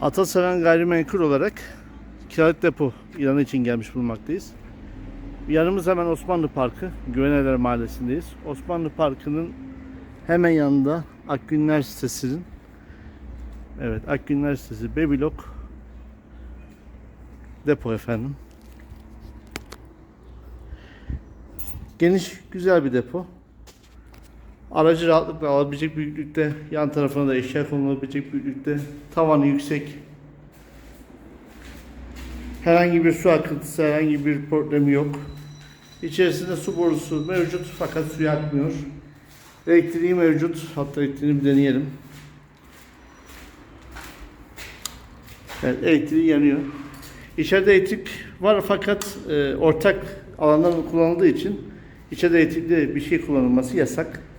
Ataseven Gayrimenkul olarak kiralık depo ilanı için gelmiş bulunmaktayız. Yanımız hemen Osmanlı Parkı, Güveneler Mahallesi'ndeyiz. Osmanlı Parkı'nın hemen yanında Akgünler sitesinin Evet, Akgünler sitesi Bebilok depo efendim. Geniş, güzel bir depo. Aracı rahatlıkla alabilecek büyüklükte, yan tarafına da eşya konulabilecek büyüklükte, tavanı yüksek. Herhangi bir su akıntısı, herhangi bir problemi yok. İçerisinde su borusu mevcut fakat suyu akmıyor. Elektriği mevcut. Hatta elektriğini bir deneyelim. Evet, elektriği yanıyor. İçeride elektrik var fakat e, ortak alanlar kullanıldığı için içeride elektrikli bir şey kullanılması yasak.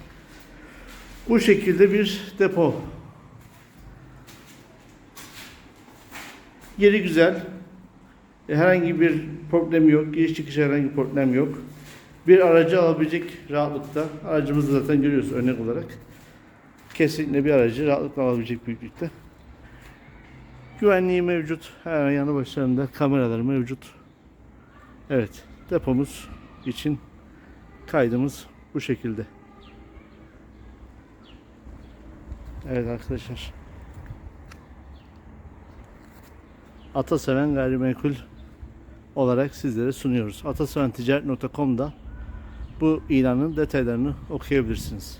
Bu şekilde bir depo. Yeri güzel. E, Herhangi bir problem yok. Giriş çıkış herhangi bir problem yok. Bir aracı alabilecek rahatlıkta. Aracımızı zaten görüyoruz örnek olarak. Kesinlikle bir aracı rahatlıkla alabilecek büyüklükte. Güvenliği mevcut. Hemen yanı başlarında kameralar mevcut. Evet. Depomuz için kaydımız bu şekilde. Evet arkadaşlar. Ataseven Gayrimenkul olarak sizlere sunuyoruz. Ataseventicaret.com'da bu ilanın detaylarını okuyabilirsiniz.